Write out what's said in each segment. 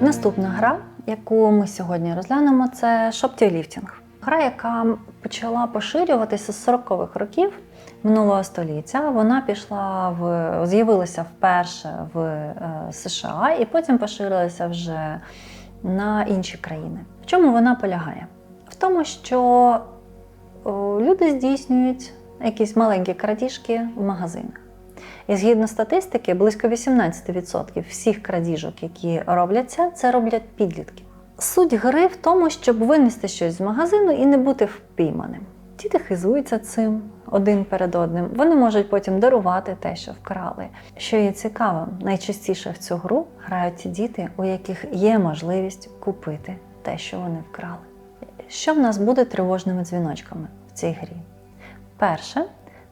Наступна гра, яку ми сьогодні розглянемо, це шоптіліфтінг. Гра, яка почала поширюватися з 40-х років минулого століття. Вона пішла в з'явилася вперше в е, США і потім поширилася вже на інші країни. В чому вона полягає? В тому, що люди здійснюють якісь маленькі крадіжки в магазинах. І згідно статистики, близько 18% всіх крадіжок, які робляться, це роблять підлітки. Суть гри в тому, щоб винести щось з магазину і не бути впійманим. Діти хизуються цим один перед одним. Вони можуть потім дарувати те, що вкрали. Що є цікавим, найчастіше в цю гру грають діти, у яких є можливість купити те, що вони вкрали. Що в нас буде тривожними дзвіночками в цій грі? Перше,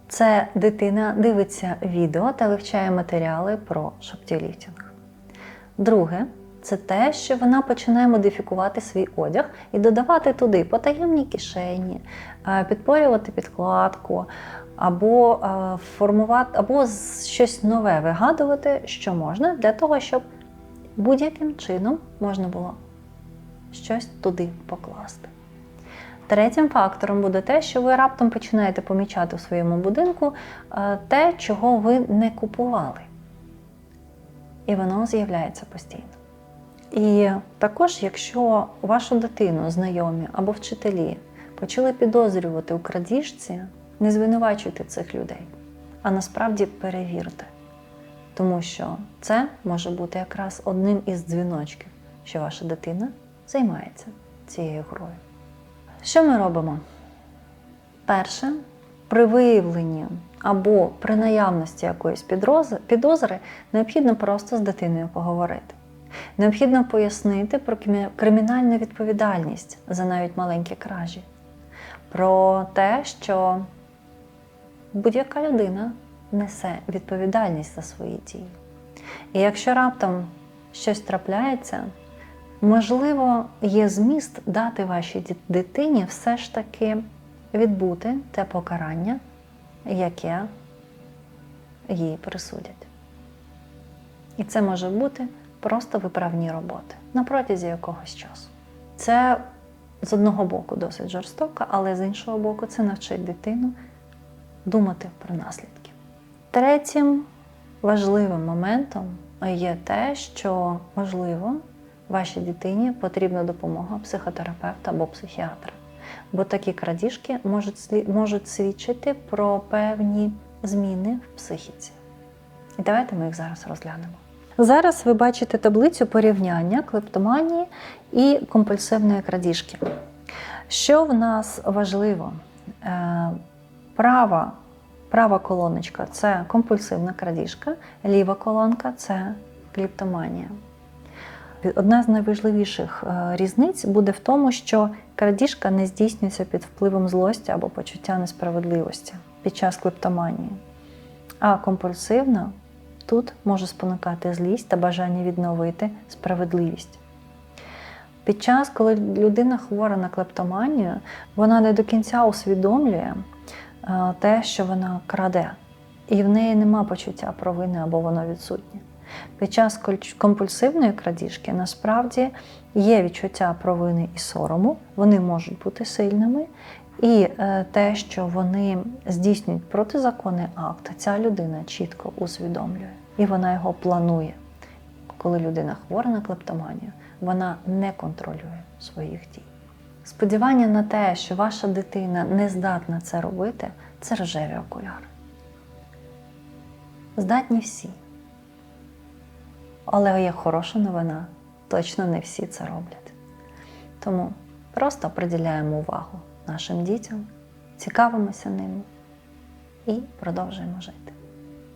це дитина дивиться відео та вивчає матеріали про шоптіліфтінг. Друге, це те, що вона починає модифікувати свій одяг і додавати туди потаємні кишені, е, підпорювати підкладку, або е, формувати, або щось нове вигадувати, що можна, для того, щоб будь-яким чином можна було щось туди покласти. Третім фактором буде те, що ви раптом починаєте помічати у своєму будинку е, те, чого ви не купували. І воно з'являється постійно. І також, якщо вашу дитину, знайомі або вчителі почали підозрювати у крадіжці, не звинувачуйте цих людей, а насправді перевірте. Тому що це може бути якраз одним із дзвіночків, що ваша дитина займається цією грою. Що ми робимо? Перше, при виявленні або при наявності якоїсь підозри необхідно просто з дитиною поговорити. Необхідно пояснити про кримінальну відповідальність за навіть маленькі кражі, про те, що будь-яка людина несе відповідальність за свої дії. І якщо раптом щось трапляється, можливо, є зміст дати вашій дитині все ж таки відбути те покарання, яке їй присудять. І це може бути просто виправні роботи на протязі якогось часу. Це з одного боку досить жорстоко, але з іншого боку, це навчить дитину думати про наслідки. Третім важливим моментом є те, що можливо вашій дитині потрібна допомога психотерапевта або психіатра. Бо такі крадіжки можуть, можуть свідчити про певні зміни в психіці. І давайте ми їх зараз розглянемо. Зараз ви бачите таблицю порівняння клептоманії і компульсивної крадіжки. Що в нас важливо? Е, Права, права колоночка це компульсивна крадіжка, ліва колонка це клептоманія. Одна з найважливіших е, різниць буде в тому, що крадіжка не здійснюється під впливом злості або почуття несправедливості під час клептоманії. А компульсивна тут може спонукати злість та бажання відновити справедливість. Під час, коли людина хвора на клептоманію, вона не до кінця усвідомлює е, те, що вона краде, і в неї нема почуття провини або воно відсутнє. Під час компульсивної крадіжки насправді є відчуття провини і сорому, вони можуть бути сильними, і е, те, що вони здійснюють протизаконний акт, ця людина чітко усвідомлює і вона його планує. Коли людина хвора на клептоманію, вона не контролює своїх дій. Сподівання на те, що ваша дитина не здатна це робити, це рожеві окуляри. Здатні всі. Але є хороша новина, точно не всі це роблять. Тому просто приділяємо увагу нашим дітям, цікавимося ними і продовжуємо жити.